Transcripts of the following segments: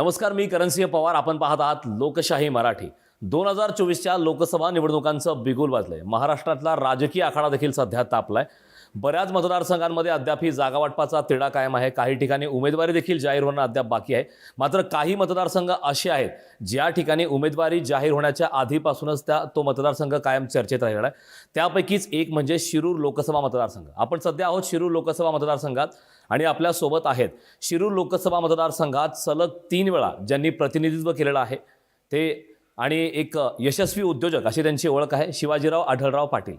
नमस्कार मी करणसिंह पवार. आपण पाहत आहात लोकशाही मराठी. दोन हजार चोवीसच्या लोकसभा निवडणुकांचं बिगुल वाजलंय. महाराष्ट्रातला राजकीय आखाडा देखील सध्या तापलाय. बऱ्याच मतदारसंघांमध्ये अद्याप ही जागावाटपाचा तिढा कायम आहे. काही ठिकाणी उमेदवारी देखील जाहीर होणं अद्याप बाकी आहे. मात्र काही मतदारसंघ असे आहेत ज्या ठिकाणी उमेदवारी जाहीर होण्याच्या आधीपासूनच त्या तो मतदारसंघ कायम चर्चेत राहिलेला आहे. त्यापैकीच एक म्हणजे शिरूर लोकसभा मतदारसंघ. आपण सध्या आहोत शिरूर लोकसभा मतदारसंघात. आणि आपल्यासोबत आहेत शिरूर लोकसभा मतदारसंघात सलग तीन वेळा ज्यांनी प्रतिनिधित्व केलेलं आहे. ते आणि एक यशस्वी उद्योजक अशी त्यांची ओळख आहे शिवाजीराव आढळराव पाटील.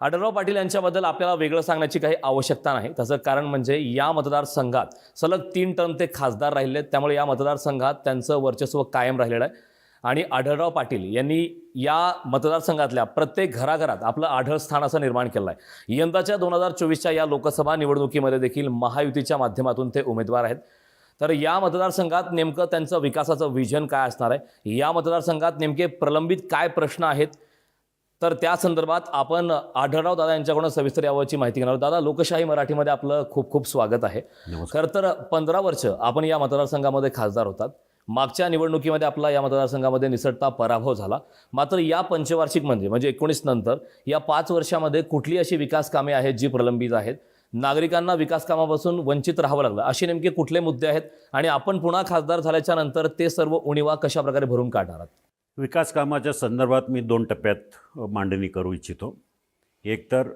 आढळराव पाटील यांच्याबद्दल आपल्याला वेगळं सांगण्याची काही आवश्यकता नाही. त्याचं कारण म्हणजे या मतदारसंघात सलग तीन टर्म ते खासदार राहिले आहेत त्यामुळे या मतदारसंघात त्यांचं वर्चस्व कायम राहिलेलं आहे. आणि आढळराव पाटील यांनी या मतदारसंघातल्या प्रत्येक घराघरात आपलं आढळ स्थान असं निर्माण केलं आहे. यंदाच्या दोन हजार चोवीसच्या या लोकसभा निवडणुकीमध्ये देखील महायुतीच्या माध्यमातून ते उमेदवार आहेत. तर या मतदारसंघात नेमकं त्यांचं विकासाचं विजन काय असणार आहे? या मतदारसंघात नेमके प्रलंबित काय प्रश्न आहेत? तर त्या संदर्भात आपण आढळराव दादा यांच्याकडून सविस्तर यावरची माहिती घेणार दादा लोकशाही मराठीमध्ये आपलं खूप खूप स्वागत आहे. खरं तर पंधरा वर्ष आपण या मतदारसंघामध्ये खासदार होतात. मागच्या निवडणुकीमध्ये आपला या मतदारसंघामध्ये निसटता पराभव झाला. मात्र या पंचवार्षिकमध्ये म्हणजे एकोणीस नंतर या पाच वर्षामध्ये कुठली अशी विकास कामे आहेत जी प्रलंबित आहेत? नागरिकांना विकासकामापासून वंचित राहावं लागलं. असे नेमके कुठले मुद्दे आहेत? आणि आपण पुन्हा खासदार झाल्याच्यानंतर ते सर्व उणीवा कशाप्रकारे भरून काढणार आहात? विकास कामाच्या संदर्भात मी दोन टप्प्यात मांडणी करू इच्छितो. एक तर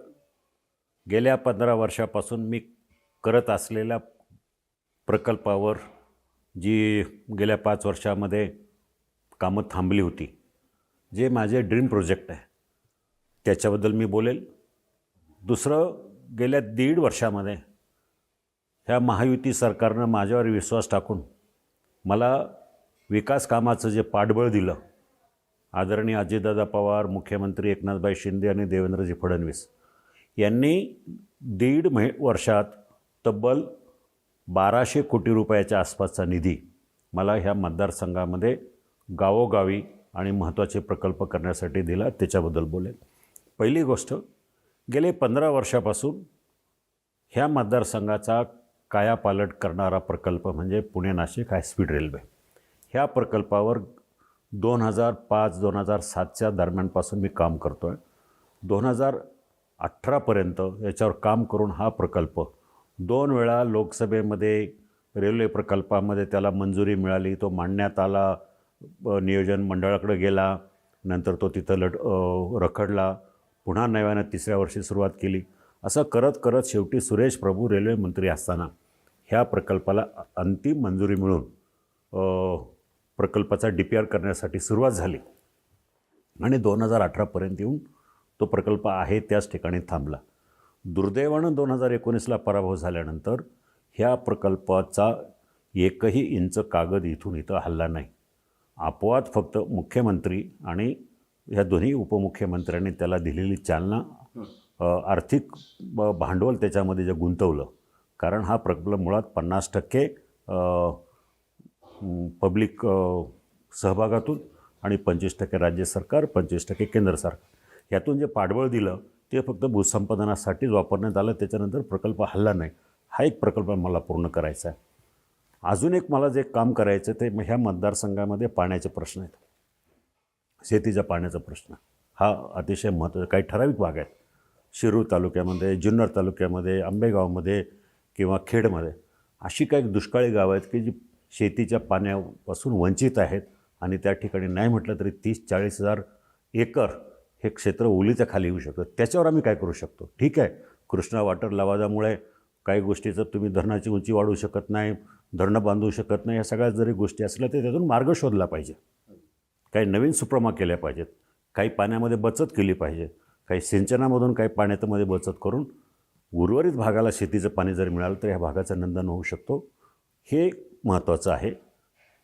गेल्या पंधरा वर्षापासून मी करत असलेल्या प्रकल्पावर जी गेल्या पाच वर्षामध्ये कामं थांबली होती जे माझे ड्रीम प्रोजेक्ट आहे त्याच्याबद्दल मी बोलेल. दुसरं गेल्या दीड वर्षामध्ये ह्या महायुती सरकारनं माझ्यावर विश्वास टाकून मला विकास कामाचं जे पाठबळ दिलं आदरणीय अजितदादा पवार मुख्यमंत्री एकनाथभाई शिंदे आणि देवेंद्रजी फडणवीस यांनी दीड महि वर्षात तब्बल बाराशे कोटी रुपयाच्या आसपासचा निधी मला ह्या मतदारसंघामध्ये गावोगावी आणि महत्त्वाचे प्रकल्प करण्यासाठी दिला त्याच्याबद्दल बोलेल. पहिली गोष्ट गेले पंधरा वर्षापासून ह्या मतदारसंघाचा कायापालट करणारा प्रकल्प म्हणजे पुणे नाशिक हायस्पीड रेल्वे. ह्या प्रकल्पावर दोन हजार पाच दोन हजार सातच्या दरम्यानपासून मी काम करतो आहे दोन हजार अठरापर्यंत याच्यावर काम करून हा प्रकल्प दोन वेळा लोकसभेमध्ये रेल्वे प्रकल्पामध्ये त्याला मंजुरी मिळाली. तो मांडण्यात आला नियोजन मंडळाकडे गेला. नंतर तो तिथं लट रखडला. पुन्हा नव्यानं तिसऱ्या वर्षी सुरुवात केली. असं करत करत शेवटी सुरेश प्रभू रेल्वे मंत्री असताना ह्या प्रकल्पाला अंतिम मंजुरी मिळून प्रकल्पाचा डी पी आर करण्यासाठी सुरुवात झाली. आणि दोन हजार अठरापर्यंत येऊन तो प्रकल्प आहे त्याच ठिकाणी थांबला. दुर्दैवानं दोन हजार एकोणीसला पराभव झाल्यानंतर ह्या प्रकल्पाचा एकही इंच कागद इथून इथं हल्ला नाही. अपवाद फक्त मुख्यमंत्री आणि ह्या दोन्ही उपमुख्यमंत्र्यांनी त्याला दिलेली चालना आर्थिक ब- भांडवल त्याच्यामध्ये जे गुंतवलं कारण हा प्रकल्प मुळात पन्नास टक्के पब्लिक सहभागातून आणि पंचवीस टक्के राज्य सरकार पंचवीस टक्के केंद्र सरकार. यातून जे पाठबळ दिलं ते फक्त भूसंपादनासाठीच वापरण्यात आलं त्याच्यानंतर प्रकल्प हल्ला नाही. हा एक प्रकल्प मला पूर्ण करायचा आहे. अजून एक मला जे काम करायचं ते ह्या मतदारसंघामध्ये पाण्याचे प्रश्न आहेत. शेतीच्या पाण्याचा प्रश्न. हा अतिशय महत्त्वाचा काही ठराविक भाग आहेत. शिरूर तालुक्यामध्ये जुन्नर तालुक्यामध्ये आंबेगावमध्ये किंवा खेडमध्ये अशी काही दुष्काळी गावं आहेत की जी शेतीच्या पाण्यापासून वंचित आहेत आणि त्या ठिकाणी नाही म्हटलं तरी तीस चाळीस हजार एकर हे क्षेत्र ओलीच्या खाली येऊ शकतं. त्याच्यावर आम्ही काय करू शकतो? ठीक आहे. कृष्णा वॉटर लवादामुळे काही गोष्टीचं तुम्ही धरणाची उंची वाढवू शकत नाही धरणं बांधू शकत नाही या सगळ्या जरी गोष्टी असल्या तर त्यातून मार्ग शोधला पाहिजे. काही नवीन सुप्रमा केल्या पाहिजेत. काही पाण्यामध्ये बचत केली पाहिजे. काही सिंचनामधून काही पाण्यामध्ये बचत करून उर्वरित भागाला शेतीचं पाणी जर मिळालं तर ह्या भागाचा नंदन होऊ शकतो. हे महत्त्वाचं आहे.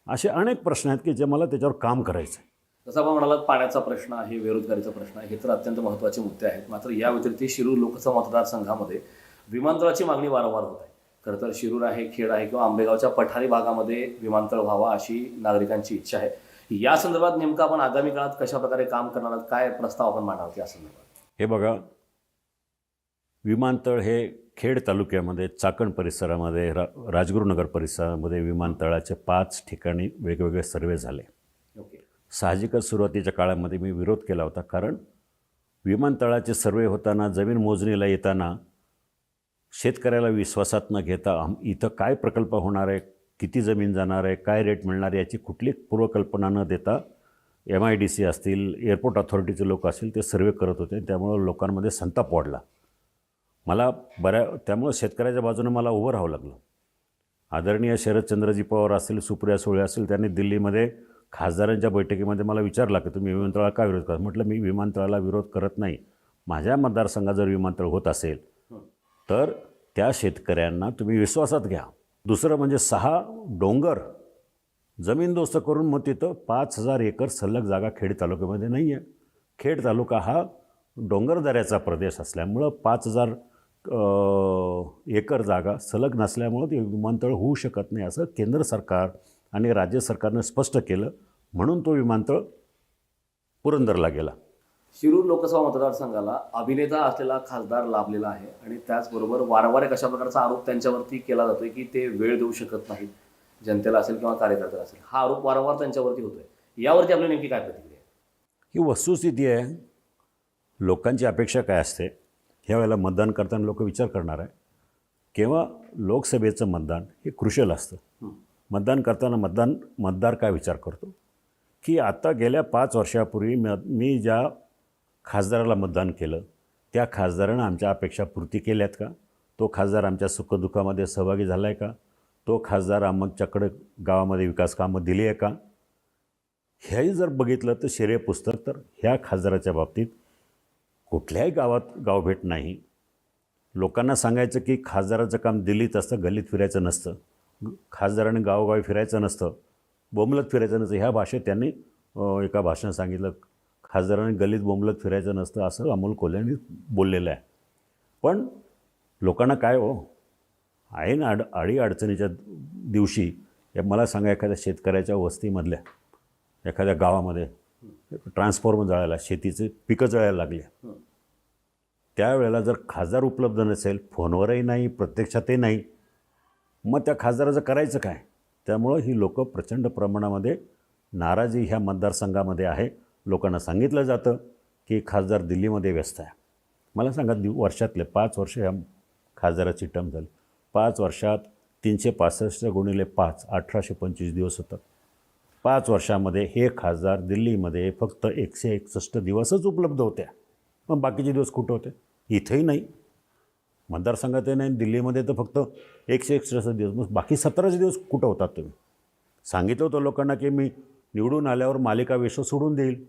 असे अनेक प्रश्न आहेत की जे मला त्याच्यावर काम करायचं आहे जसं आपण म्हणालात पाण्याचा प्रश्न आहे बेरोजगारीचा प्रश्न आहे हे तर अत्यंत महत्त्वाचे मुद्दे आहेत. मात्र या व्यतिरिक्त शिरूर लोकसभा मतदारसंघामध्ये विमानतळाची मागणी वारंवार होत आहे. खरं तर शिरूर आहे खेड आहे किंवा आंबेगावच्या पठारी भागामध्ये विमानतळ व्हावा अशी नागरिकांची इच्छा आहे. या संदर्भात नेमकं आपण आगामी काळात कशा प्रकारे काम करणार आहात काय प्रस्ताव आपण मांडाल या संदर्भात? हे बघा विमानतळ हे खेड तालुक्यामध्ये चाकण परिसरामध्ये रा राजगुरुनगर परिसरामध्ये विमानतळाचे पाच ठिकाणी वेगवेगळे सर्वे झाले. साहजिकच सुरुवातीच्या काळामध्ये मी विरोध केला होता. कारण विमानतळाचे सर्वे होताना जमीन मोजणीला येताना शेतकऱ्याला विश्वासात न घेता आम इथं काय प्रकल्प होणार आहे? किती जमीन जाणार आहे? काय रेट मिळणार आहे? याची कुठली पूर्वकल्पना न देता एम आय डी सी असतील एअरपोर्ट ऑथॉरिटीचे लोक असतील ते सर्वे करत होते. त्यामुळं लोकांमध्ये संताप वाढला. मला बऱ्या त्यामुळं शेतकऱ्याच्या बाजूने मला उभं राहावं लागलं. आदरणीय शरदचंद्रजी पवार असतील सुप्रिया सुळे असतील त्यांनी दिल्लीमध्ये खासदारांच्या बैठकीमध्ये मला विचारला की तुम्ही विमानतळाला का विरोध करा म्हटलं मी विमानतळाला विरोध करत नाही. माझ्या मतदारसंघात जर विमानतळ होत असेल तर त्या शेतकऱ्यांना तुम्ही विश्वासात घ्या. दुसरं म्हणजे सहा डोंगर जमीनदोस्त करून मग तिथं पाच हजार एकर सलग जागा खेड तालुक्यामध्ये नाही आहे खेड तालुका हा डोंगरदऱ्याचा प्रदेश असल्यामुळं पाच हजार एकर जागा सलग नसल्यामुळं ते विमानतळ होऊ शकत नाही असं केंद्र सरकार आणि राज्य सरकारनं स्पष्ट केलं. म्हणून तो विमानतळ पुरंदरला गेला. शिरूर लोकसभा मतदारसंघाला अभिनेता असलेला खासदार लाभलेला आहे आणि त्याचबरोबर वारंवार एक अशा प्रकारचा आरोप त्यांच्यावरती केला जातोय की ते वेळ देऊ शकत नाहीत. जनतेला असेल किंवा कार्यकर्त्याला असेल. हा आरोप वारंवार त्यांच्यावरती होतोय. यावरती आपली नेमकी काय प्रतिक्रिया? ही वस्तुस्थिती आहे. लोकांची अपेक्षा काय असते? ह्या वेळेला मतदान करताना लोक विचार करणार आहे. किंवा लोकसभेचं मतदान हे क्रुशल असतं. मतदान करताना मतदान मतदार काय विचार करतो? की आता गेल्या पाच वर्षापूर्वी म मी ज्या खासदाराला मतदान केलं त्या खासदारानं आमच्या अपेक्षा पूर्ती केल्यात का? तो खासदार आमच्या सुखदुःखामध्ये सहभागी झाला आहे का? तो खासदार आमच्याकडे गावामध्ये विकास कामं दिली आहे का? हेही जर बघितलं तर शेरे पुस्तक तर ह्या खासदाराच्या बाबतीत कुठल्याही गावात गावभेट नाही. लोकांना सांगायचं की खासदाराचं काम दिल्लीत असतं गल्लीत फिरायचं नसतं. खासदाराने गावोगावी फिरायचं नसतं बोंबलत फिरायचं नसतं. ह्या भाषेत त्यांनी एका भाषणात सांगितलं खासदाराने गल्लीत बोंबलत फिरायचं नसतं असं अमोल कोल्ह्यांनी बोललेलं आहे. पण लोकांना काय हो आहे ना अड अडी अडचणीच्या दिवशी या मला सांगा एखाद्या शेतकऱ्याच्या वस्तीमधल्या एखाद्या गावामध्ये ट्रान्सफॉर्मर जळायला शेतीचे पिकं जळायला लागली. त्यावेळेला जर खासदार उपलब्ध नसेल फोनवरही नाही प्रत्यक्षातही नाही मग त्या खासदाराचं करायचं काय? त्यामुळं ही लोक प्रचंड प्रमाणामध्ये नाराजी ह्या मतदारसंघामध्ये आहे. लोकांना सांगितलं जातं की खासदार दिल्लीमध्ये व्यस्त आहे. मला सांगा दिव वर्षातले पाच वर्ष ह्या खासदाराची टर्म झाली. पाच वर्षात तीनशे पासष्ट गुणिले पाच अठराशे पंचवीस दिवस होतात. पाच वर्षामध्ये हे खासदार दिल्लीमध्ये फक्त एकशे एकसष्ट दिवसच उपलब्ध होत्या. मग बाकीचे दिवस कुठं होते? इथंही नाही. मतदारसंघातही नाही दिल्लीमध्ये तर फक्त एकशे एकसष्ट दिवस. मग बाकी सतराशे दिवस कुठं होतात तुम्ही? सांगितलं होतं लोकांना की मी निवडून आल्यावर मालिका विश्व सोडून देईल.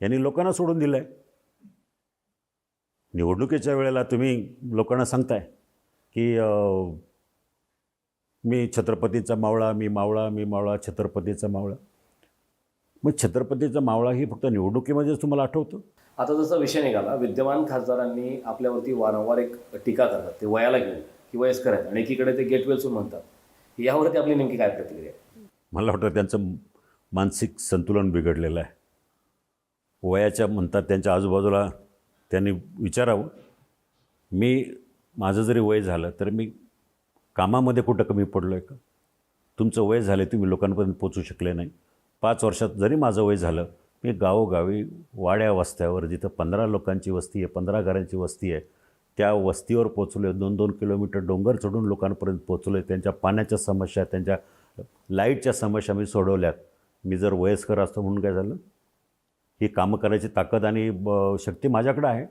यांनी लोकांना सोडून दिलं आहे निवडणुकीच्या वेळेला तुम्ही लोकांना सांगताय की मी छत्रपतीचा मावळा मी मावळा मी मावळा छत्रपतीचा मावळा. मग छत्रपतीचा मावळा ही फक्त निवडणुकीमध्येच तुम्हाला आठवतं? आता जसा विषय निघाला विद्यमान खासदारांनी आपल्यावरती वारंवार एक टीका करतात ते वयाला घेऊन की वयस्कर आहेत. आणि एकीकडे ते गेटवेल्सून म्हणतात. यावरती आपली नेमकी काय प्रतिक्रिया आहे? मला वाटतं त्यांचं मानसिक संतुलन बिघडलेलं आहे. वयाच्या म्हणतात त्यांच्या आजूबाजूला त्यांनी विचारावं. मी माझं जरी वय झालं तर मी कामामध्ये कुठं कमी पडलो आहे का? तुमचं वय झालं तुम्ही लोकांपर्यंत पोचू शकले नाही. पाच वर्षात जरी माझं वय झालं मी गावोगावी वाड्या वस्त्यावर जिथं पंधरा लोकांची वस्ती आहे पंधरा घरांची वस्ती आहे त्या वस्तीवर पोचलो आहे दोन दोन किलोमीटर डोंगर चढून लोकांपर्यंत पोचलो आहे त्यांच्या पाण्याच्या समस्या त्यांच्या लाईटच्या समस्या मी सोडवल्यात. मी जर वयस्कर असतो म्हणून काय झालं? ही कामं करायची ताकद आणि ब- शक्ती माझ्याकडं आहे.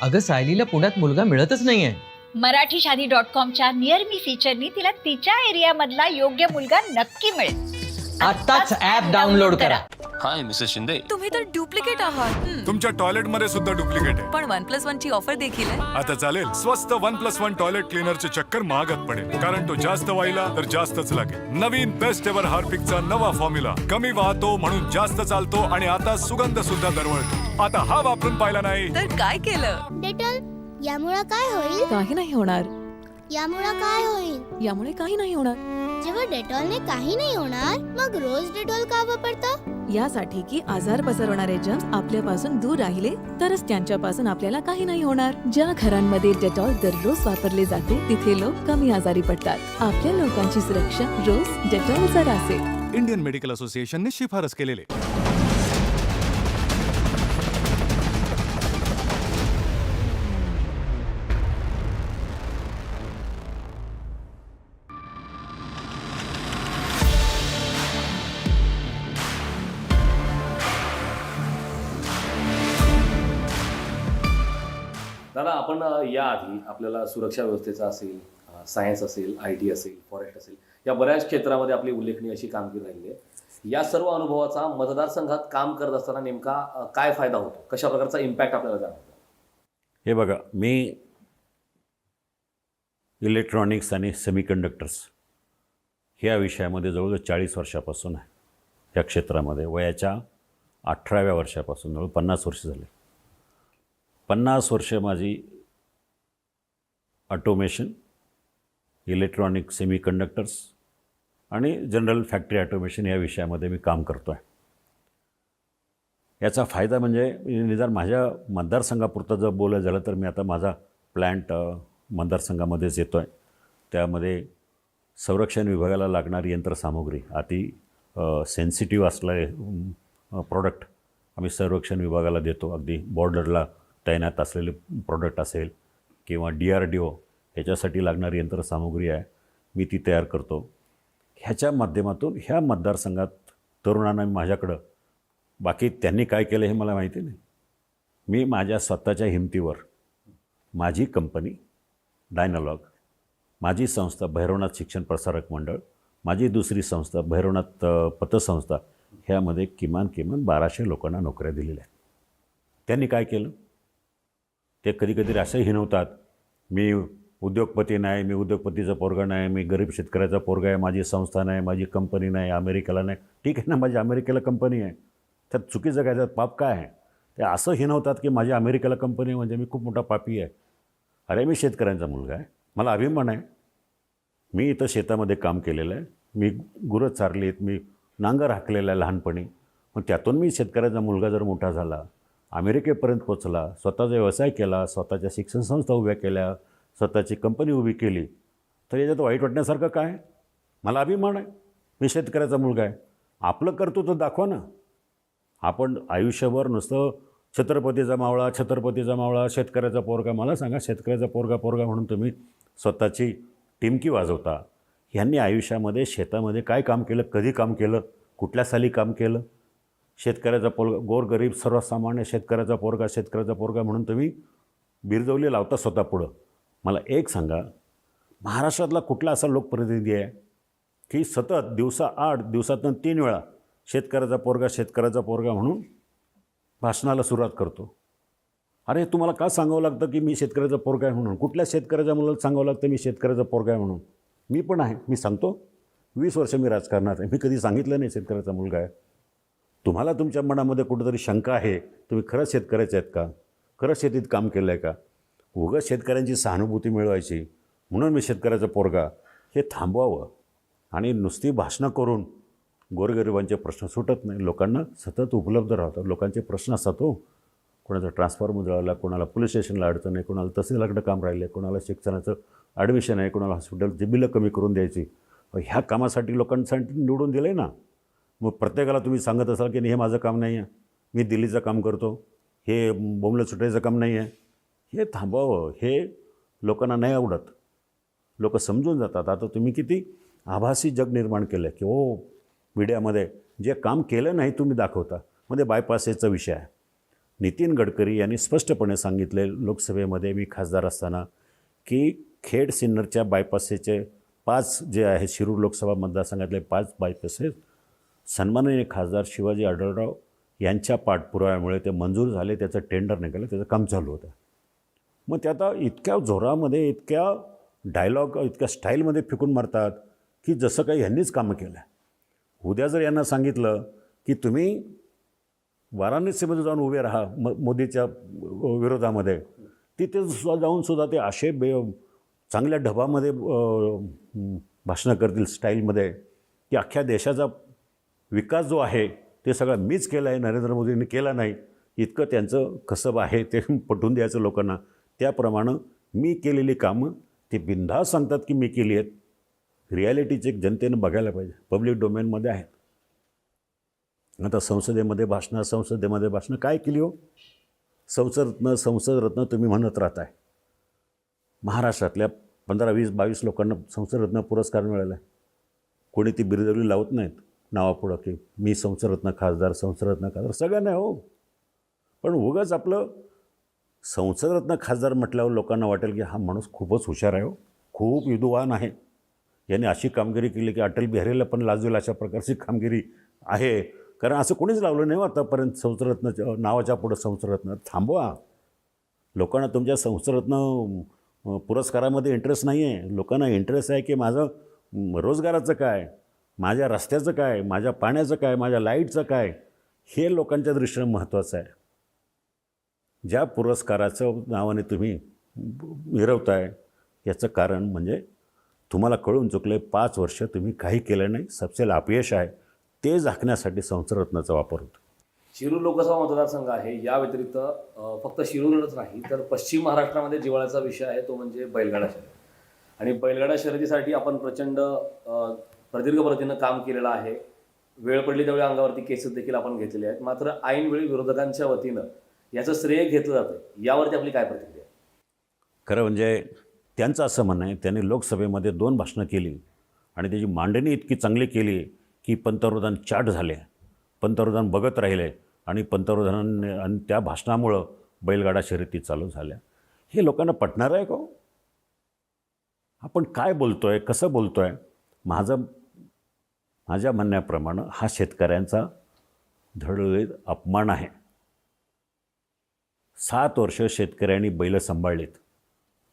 अगं सायलीला पुण्यात मुलगा मिळतच नाहीये. मराठी शादी डॉट कॉमच्या नियर मी फीचरनी तिला तिच्या एरियामधला योग्य मुलगा नक्की मिळेल. आत्ताच ऍप डाउनलोड करा. Hi Mrs Shinde. तुम्ही तर डुप्लिकेट आहात. हं. तुमच्या टॉयलेटमध्ये सुद्धा डुप्लिकेट आहे. पण वन प्लस वन ची ऑफर देखील आहे. आता चालेल स्वस्त वन प्लस वन टॉयलेट क्लिनरचे चक्कर महागात पडेल. कारण तो जास्त वाहिला तर जास्तच लागेल. नवीन बेस्ट एव्हर हार्पिकचा नवा फॉर्म्युला. कमी वाहतो म्हणून जास्त चालतो आणि आता सुगंध सुद्धा दरवळतो. आता हा वापरून पाहिला नाही. तर काय केलं? डेटॉल यामुळे काय होईल? काही नाही होणार. यामुळे काय होईल? यामुळे काही नाही होणार. जेव्हा डेटॉलने काही नाही होणार मग रोज डेटॉल का वापरतं? यासाठी की आजार पसरवणारे जम्स आपल्यापासून दूर राहिले तरच त्यांच्यापासून आपल्याला काही नाही होणार. ज्या घरांमध्ये डेटॉल दररोज वापरले जाते तिथे लोक कमी आजारी पडतात. आपल्या लोकांची सुरक्षा रोज डेटॉल जर असेल. इंडियन मेडिकल असोसिएशनने शिफारस केलेले. दादा आपण याआधी आपल्याला सुरक्षा व्यवस्थेचा असेल सायन्स असेल आय टी असेल फॉरेस्ट असेल या बऱ्याच क्षेत्रामध्ये आपली उल्लेखनीय अशी कामगिरी राहिली आहे. या सर्व अनुभवाचा मतदारसंघात काम करत असताना नेमका काय फायदा होतो? कशा प्रकारचा इम्पॅक्ट आपल्याला जाणवतो? हे बघा मी इलेक्ट्रॉनिक्स आणि सेमीकंडक्टर्स ह्या विषयामध्ये जवळजवळ चाळीस वर्षापासून आहे. या क्षेत्रामध्ये वयाच्या अठराव्या वर्षापासून जवळ पन्नास वर्ष झाले. पन्नास वर्ष माझी ऑटोमेशन इलेक्ट्रॉनिक सेमिकंडक्टर्स आणि जनरल फॅक्टरी ऑटोमेशन या विषयामध्ये मी काम करतो आहे याचा फायदा म्हणजे निदान माझ्या मतदारसंघापुरतं जर बोलायचं झालं तर मी आता माझा प्लॅन्ट मतदारसंघामध्येच येतो आहे त्यामध्ये संरक्षण विभागाला लागणारी यंत्रसामुग्री अति सेन्सिटिव्ह असलं प्रॉडक्ट आम्ही संरक्षण विभागाला देतो. अगदी बॉर्डरला तैनात असलेले प्रॉडक्ट असेल किंवा डी आर डी ओ ह्याच्यासाठी लागणारी यंत्रसामुग्री आहे मी ती तयार करतो. ह्याच्या माध्यमातून ह्या मतदारसंघात तरुणांना माझ्याकडं बाकी त्यांनी काय केलं हे मला माहिती नाही. मी माझ्या स्वतःच्या हिमतीवर माझी कंपनी डायनालॉग माझी संस्था भैरवनाथ शिक्षण प्रसारक मंडळ माझी दुसरी संस्था भैरवनाथ पतसंस्था ह्यामध्ये किमान किमान बाराशे लोकांना नोकऱ्या दिलेल्या आहेत. त्यांनी काय केलं? ते कधी कधी असंही हिनवतात मी उद्योगपती नाही मी उद्योगपतीचा पोरगा नाही मी गरीब शेतकऱ्याचा पोरगा आहे माझी संस्था नाही माझी कंपनी नाही अमेरिकेला नाही. ठीक आहे ना माझी अमेरिकेला कंपनी आहे. त्यात चुकीचं काय? त्यात पाप काय आहे? ते असं हिनवतात की माझी अमेरिकेला कंपनी म्हणजे मी खूप मोठा पापी आहे. अरे मी शेतकऱ्यांचा मुलगा आहे. मला अभिमान आहे. मी इथं शेतामध्ये काम केलेलं आहे. मी गुरं चारली आहेत मी नांगर हाकलेलं आहे लहानपणी. मग त्यातून मी शेतकऱ्याचा मुलगा जर मोठा झाला अमेरिकेपर्यंत पोचला स्वतःचा व्यवसाय केला स्वतःच्या शिक्षण संस्था उभ्या केल्या स्वतःची कंपनी उभी केली. तर याच्यात वाईट वाटण्यासारखं काय? मला अभिमान आहे. मी शेतकऱ्याचा मुलगा आहे. आपलं कर्तृत्व दाखवा ना. आपण आयुष्यभर नुसतं छत्रपतीचा मावळा छत्रपतीचा मावळा शेतकऱ्याचा पोरगा मला सांगा शेतकऱ्याचा पोरगा पोरगा म्हणून तुम्ही स्वतःची टिमकी वाजवता. ह्यांनी आयुष्यामध्ये शेतामध्ये काय काम केलं कधी काम केलं कुठल्या साली काम केलं? शेतकऱ्याचा पोरगा गोरगरीब सर्वसामान्य शेतकऱ्याचा पोरगा शेतकऱ्याचा पोरगा म्हणून तुम्ही बिरजवली लावता स्वतः पुढं. मला एक सांगा महाराष्ट्रातला कुठला असा लोकप्रतिनिधी आहे की सतत दिवसा आठ दिवसातून तीन वेळा शेतकऱ्याचा पोरगा शेतकऱ्याचा पोरगा म्हणून भाषणाला सुरुवात करतो? अरे तुम्हाला का सांगावं लागतं की मी शेतकऱ्याचा पोरगा आहे म्हणून? कुठल्या शेतकऱ्याच्या मुलाला सांगावं लागतं मी शेतकऱ्याचा पोरगा आहे म्हणून? मी पण आहे मी सांगतो. वीस वर्ष मी राजकारणात आहे. मी कधी सांगितलं नाही शेतकऱ्याचा मुलगा आहे. तुम्हाला तुमच्या मनामध्ये कुठंतरी शंका आहे तुम्ही खरंच शेतकऱ्याचे आहेत का? खरंच शेतीत काम केलं आहे का? उगाच शेतकऱ्यांची सहानुभूती मिळवायची म्हणून मी शेतकऱ्याचा पोरगा. हे थांबवावं. आणि नुसती भाषणं करून गोरगरिबांचे प्रश्न सुटत नाही. लोकांना सतत उपलब्ध राहतात. लोकांचे प्रश्न असतात हो. कोणाचा ट्रान्सफॉर्मर जळाला कोणाला पोलीस स्टेशनला अडचण आहे कोणाला तहसीलकडं काम राहिलं आहे कोणाला शिक्षणाचं ॲडमिशन आहे कोणाला हॉस्पिटलची बिलं कमी करून द्यायची. ह्या कामासाठी लोकांसाठी निवडून दिलं आहे ना? मग प्रत्येकाला तुम्ही सांगत असाल की नाही हे माझं काम नाही आहे. मी दिल्लीचं काम करतो. हे बोंबलं सुटायचं काम नाही आहे. हे थांबावं. हे लोकांना नाही आवडत. लोक समजून जातात. आता तुम्ही किती आभासी जग निर्माण केलं आहे की हो मीडियामध्ये जे काम केलं नाही तुम्ही दाखवता. मध्ये बायपासेसचा विषय आहे. नितीन गडकरी यांनी स्पष्टपणे सांगितले लोकसभेमध्ये मी खासदार असताना की खेड सिन्नरच्या बायपासेचे पाच जे आहे शिरूर लोकसभा मतदारसंघातले पाच बायपासेस सन्माननीय खासदार शिवाजी आढळराव यांच्या पाठपुराव्यामुळे ते मंजूर झाले त्याचं टेंडर निघालं त्याचं काम चालू होतं. मग ते आता इतक्या जोरामध्ये इतक्या डायलॉग इतक्या स्टाईलमध्ये फेकून मारतात की जसं काही ह्यांनीच कामं केलं आहे उद्या जर यांना सांगितलं की तुम्ही वाराणसीमध्ये जाऊन उभे राहा म मोदीच्या विरोधामध्ये तिथे सुद्धा जाऊन सुद्धा ते असे बे चांगल्या ढबामध्ये भाषणं करतील स्टाईलमध्ये की अख्ख्या देशाचा विकास जो आहे ते सगळं मीच केला आहे नरेंद्र मोदींनी केला नाही. इतकं त्यांचं कसब आहे ते पटवून द्यायचं लोकांना. त्याप्रमाणे मी केलेली कामं ते बिनधास्त सांगतात की मी केली आहेत. रिॲलिटी चेक जनतेनं बघायला पाहिजे. पब्लिक डोमेनमध्ये आहेत. आता संसदेमध्ये भाषणं संसदेमध्ये भाषणं काय केली हो? संसदरत्न संसदरत्न तुम्ही म्हणत राहताय. महाराष्ट्रातल्या पंधरा वीस बावीस लोकांना संसदरत्न पुरस्कार मिळाला आहे कोणी ती बिरदवली लावत नाहीत. नावापुढं की मी संसदरत्न खासदार संसदरत्न खासदार सगळ्यांना हो. पण उगाच आपलं संसदरत्न खासदार म्हटल्यावर लोकांना वाटेल की हा माणूस खूपच हुशार आहे हो. खूप विद्वान आहे. याने अशी कामगिरी केली की अटल बिहारीला पण लाजवेल अशा प्रकारची कामगिरी आहे. कारण असं कोणीच लावलं नाही हो आतापर्यंत संसदरत्न नावाच्या पुढं संसदरत्न थांबवा. लोकांना तुमच्या संसदरत्न पुरस्कारामध्ये इंटरेस्ट नाही आहे लोकांना इंटरेस्ट आहे की माझं रोजगाराचं काय? माझ्या रस्त्याचं काय? माझ्या पाण्याचं काय? माझ्या लाईटचं काय? हे लोकांच्या दृष्टीनं महत्त्वाचं आहे. ज्या पुरस्काराचं नावाने तुम्ही मिरवताय याचं कारण म्हणजे तुम्हाला कळून चुकले पाच वर्ष तुम्ही काही केलं नाही. सबसेल अपयश आहे. ते झाकण्यासाठी संसदरत्नाचा वापर होतो. शिरूर लोकसभा मतदारसंघ आहे. या व्यतिरिक्त फक्त शिरूरच नाही तर पश्चिम महाराष्ट्रामध्ये जिव्हाळ्याचा विषय आहे तो म्हणजे बैलगाडा शर्यत. आणि बैलगाडा शर्यतीसाठी आपण प्रचंड प्रदीर्घ पद्धतीनं काम केलेलं आहे. वेळ पडली त्यावेळी अंगावरती केसेस देखील आपण घेतलेले आहेत. मात्र ऐनवेळी विरोधकांच्या वतीनं याचं श्रेय घेतलं जातं यावरती आपली काय प्रतिक्रिया? खरं म्हणजे त्यांचं असं म्हणणं आहे त्यांनी लोकसभेमध्ये दोन भाषणं केली आणि त्याची मांडणी इतकी चांगली केली की पंतप्रधान चाट झाले पंतप्रधान बघत राहिले आणि पंतप्रधानांनी आणि त्या भाषणामुळं बैलगाडा शर्यती चालू झाल्या. हे लोकांना पटणार आहे का हो? आपण काय बोलतो आहे कसं बोलतो आहे माझं माझ्या म्हणण्याप्रमाणे हा शेतकऱ्यांचा धडधडीत अपमान आहे. सात वर्ष शेतकऱ्यांनी बैलं सांभाळलीत.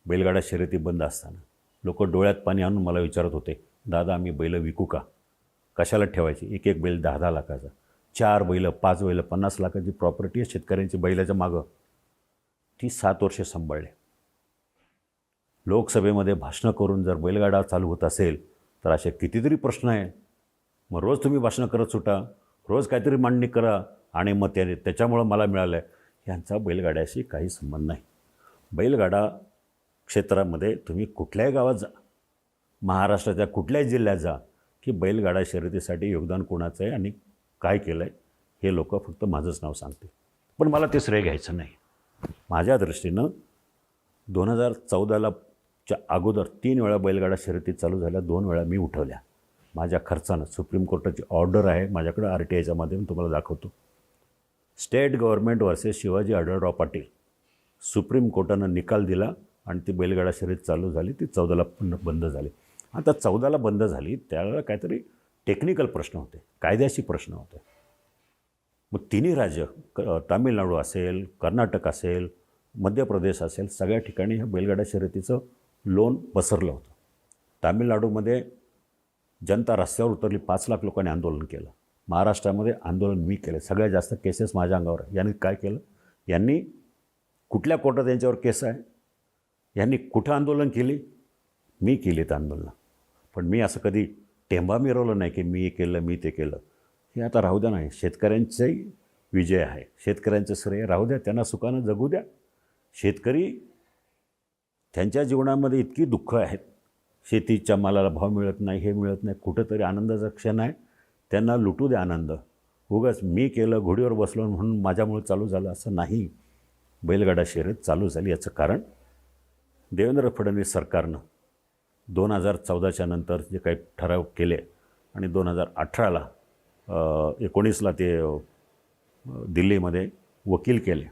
बैलगाडा शर्यती बंद असताना. लोक डोळ्यात पाणी आणून मला विचारत होते दादा आम्ही बैलं विकू का? कशाला ठेवायची? एक एक बैल दहा दहा लाखाचा. चार बैलं पाच बैलं पन्नास लाखाची प्रॉपर्टी आहे शेतकऱ्यांची बैलाच्या मागं. ती सात वर्षे सांभाळले. लोकसभेमध्ये भाषणं करून जर बैलगाडा चालू होत असेल तर असे कितीतरी प्रश्न आहे मग रोज तुम्ही भाषणं करत सुटा रोज काहीतरी मांडणी करा आणि मग त्याने त्याच्यामुळं मला मिळालं आहे यांचा बैलगाड्याशी काही संबंध नाही. बैलगाडा क्षेत्रामध्ये तुम्ही कुठल्याही गावात जा महाराष्ट्राच्या कुठल्याही जिल्ह्यात जा की बैलगाडा शर्यतीसाठी योगदान कोणाचं आहे आणि काय केलं आहे हे लोक फक्त माझंच नाव सांगते पण मला ते श्रेय घ्यायचं नाही. माझ्या दृष्टीनं दोन हजार चौदाला च्या अगोदर तीन वेळा बैलगाडा शर्यती चालू झाल्या दोन वेळा मी उठवल्या. माझ्या खर्चानं सुप्रीम कोर्टाची ऑर्डर आहे माझ्याकडं आर टी आयच्या माध्यम तुम्हाला दाखवतो. State government versus Shivaji Adhalrao Patil supreme कोर्टानं निकाल दिला आणि ती बैलगाडा शर्यत चालू झाली ती चौदाला पण बंद झाली. आता चौदाला बंद झाली त्यावेळेला काहीतरी टेक्निकल प्रश्न होते कायद्याशी प्रश्न होते. मग तिन्ही राज्य क तामिळनाडू असेल कर्नाटक असेल मध्य प्रदेश असेल सगळ्या ठिकाणी ह्या बैलगाडा शर्यतीचं लोन पसरलं होतं. तामिळनाडूमध्ये जनता रस्त्यावर उतरली पाच लाख लोकांनी आंदोलन केलं. महाराष्ट्रामध्ये आंदोलन मी केलं. सगळ्यात जास्त केसेस माझ्या अंगावर यांनी काय केलं? यांनी कुठल्या कोर्टात यांच्यावर केस आहे? यांनी कुठं आंदोलन केली? मी केली तर आंदोलनं पण मी असं कधी टेंबा मिरवलं नाही की मी हे केलं मी ते केलं. हे आता राहू द्या नाही शेतकऱ्यांचाही विजय आहे. शेतकऱ्यांचं श्रेय राहू द्या त्यांना सुखानं जगू द्या. शेतकरी त्यांच्या जीवनामध्ये इतकी दुःख आहेत. शेतीच्या मालाला भाव मिळत नाही हे मिळत नाही कुठंतरी आनंदाचा क्षण आहे. त्यांना लुटू द्या आनंद. उगाच मी केलं घोडीवर बसलो म्हणून माझ्यामुळे चालू झालं असं नाही. बैलगाडा शर्यत चालू झाली याचं कारण देवेंद्र फडणवीस सरकारनं दोन हजार चौदाच्या नंतर जे काही ठराव केले आणि दोन हजार अठराला एकोणीसला ते दिल्लीमध्ये वकील केले.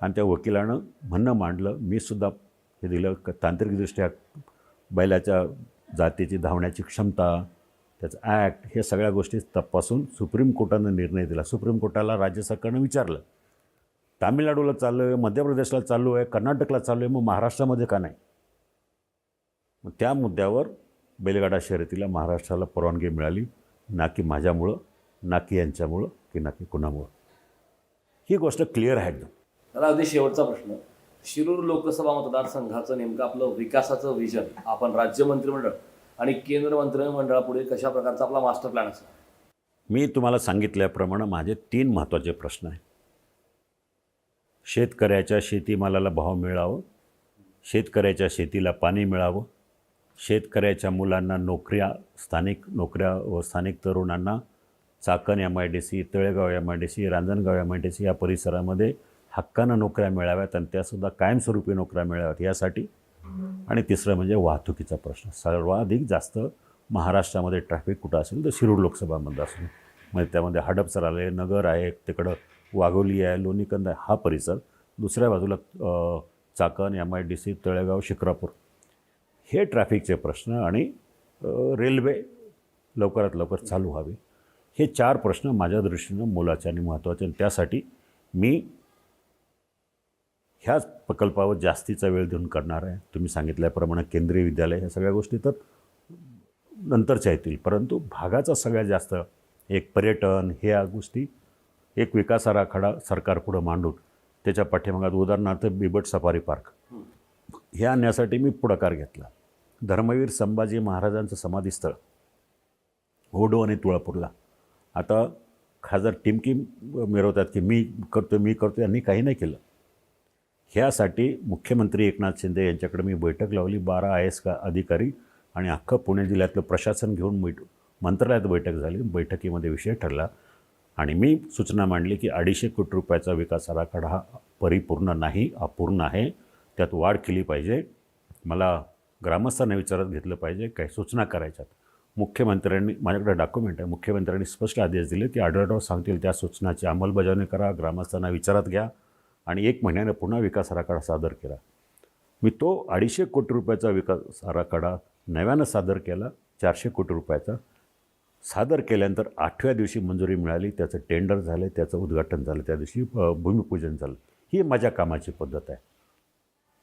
आणि त्या वकिलानं म्हणणं मांडलं मी सुद्धा हे दिलं तांत्रिकदृष्ट्या बैलाच्या जातीची धावण्याची क्षमता त्याचं ॲक्ट हे सगळ्या गोष्टी तपासून सुप्रीम कोर्टानं निर्णय दिला. सुप्रीम कोर्टाला राज्य सरकारनं विचारलं तामिळनाडूला चालू आहे मध्य प्रदेशला चालू आहे कर्नाटकला चालू आहे मग महाराष्ट्रामध्ये का नाही? मग त्या मुद्द्यावर बैलगाडा शर्यतीला महाराष्ट्राला परवानगी मिळाली ना की माझ्यामुळं ना की यांच्यामुळं की ना की कुणामुळं. ही गोष्ट क्लिअर आहे एकदम. अगदी शेवटचा प्रश्न शिरूर लोकसभा मतदारसंघाचं नेमकं आपलं विकासाचं विजन आपण राज्य मंत्रिमंडळ आणि केंद्र मंत्रिमंडळापुढे कशा प्रकारचा आपला मास्टर प्लॅन असणार? मी तुम्हाला सांगितल्याप्रमाणे माझे तीन महत्त्वाचे प्रश्न आहे शेतकऱ्याच्या शेतीमालाला भाव मिळावं शेतकऱ्याच्या शेतीला पाणी मिळावं शेतकऱ्याच्या मुलांना नोकऱ्या स्थानिक नोकऱ्या व स्थानिक तरुणांना Chakan M I D C Talegaon M I D C Ranjangaon M I D C या परिसरामध्ये हक्कानं नोकऱ्या मिळाव्यात आणि त्यासुद्धा कायमस्वरूपी नोकऱ्या मिळाव्यात यासाठी. आणि तिसरं म्हणजे वाहतुकीचा प्रश्न. सर्वाधिक जास्त महाराष्ट्रामध्ये ट्रॅफिक कुठं असेल तर शिरूर लोकसभा मतदारसंघ म्हणजे त्यामध्ये हडपसर आले नगर आहे तिकडं वाघोली आहे लोणीकंद आहे हा परिसर. दुसऱ्या बाजूला Chakan M I D C Talegaon Shikrapur. हे ट्रॅफिकचे प्रश्न आणि रेल्वे लवकरात लवकर चालू व्हावी. हे चार प्रश्न माझ्या दृष्टीनं मोलाचे आणि महत्त्वाचे. आणि त्यासाठी मी ह्याच प्रकल्पावर जास्तीचा वेळ देऊन करणार आहे. तुम्ही सांगितल्याप्रमाणे केंद्रीय विद्यालय ह्या सगळ्या गोष्टी तर नंतरच्या येतील. परंतु भागाचा सगळ्यात जास्त एक पर्यटन ह्या गोष्टी एक विकास आराखडा सरकारपुढं मांडून त्याच्या पाठीमागात उदाहरणार्थ बिबट सफारी पार्क. हे आणण्यासाठी मी पुढाकार घेतला. धर्मवीर संभाजी महाराजांचं समाधीस्थळ ओडो आणि तुळापूरला. आता खासदार टिमकी मिरवतात की मी करतो मी करतो यांनी काही नाही केलं. ह्यासाठी मुख्यमंत्री एकनाथ शिंदे यांच्याकडे मी बैठक लावली. बारा आय एस का अधिकारी आणि अख्खं पुणे जिल्ह्यातलं प्रशासन घेऊन बैठ मंत्रालयात बैठक झाली. बैठकीमध्ये विषय ठरला आणि मी सूचना मांडली की अडीचशे कोटी रुपयाचा विकास आराखडा हा परिपूर्ण नाही अपूर्ण आहे. त्यात वाढ केली पाहिजे. मला ग्रामस्थांना विचारात घेतलं पाहिजे. काही सूचना करायच्यात. मुख्यमंत्र्यांनी माझ्याकडे डॉक्युमेंट आहे. मुख्यमंत्र्यांनी स्पष्ट आदेश दिले. की आढळराव सांगतील त्या सूचनाची अंमलबजावणी करा. ग्रामस्थांना विचारात घ्या. आणि एक महिन्यानं पुन्हा विकास आराखडा सादर केला. मी तो अडीचशे कोटी रुपयाचा विकास आराखडा नव्यानं सादर केला. चारशे कोटी रुपयाचा सादर केल्यानंतर आठव्या दिवशी मंजुरी मिळाली. त्याचं टेंडर झालं त्याचं उद्घाटन झालं त्या दिवशी भूमिपूजन झालं. ही माझ्या कामाची पद्धत आहे.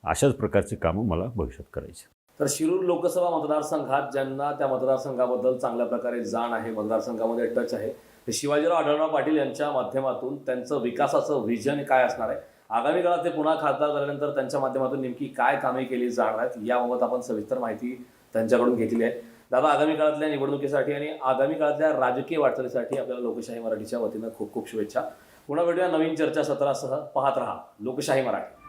अशाच प्रकारची कामं मला भविष्यात करायची तर शिरूर लोकसभा मतदारसंघात ज्यांना त्या मतदारसंघाबद्दल चांगल्या प्रकारे जाण आहे मतदारसंघामध्ये टच आहे शिवाजीराव आढळराव पाटील यांच्या माध्यमातून त्यांचं विकासाचं व्हिजन काय असणार आहे? आगामी काळात ते पुन्हा खासदार झाल्यानंतर त्यांच्या माध्यमातून नेमकी काय कामे केली जाणार आहेत याबाबत आपण सविस्तर माहिती त्यांच्याकडून घेतली आहे. दादा आगामी काळातल्या निवडणुकीसाठी आणि आगामी काळातल्या राजकीय वाटचालीसाठी आपल्याला लोकशाही मराठीच्या वतीनं खूप खूप शुभेच्छा. पुन्हा भेटूया नवीन चर्चा सत्रासह पाहत रहा. लोकशाही मराठी.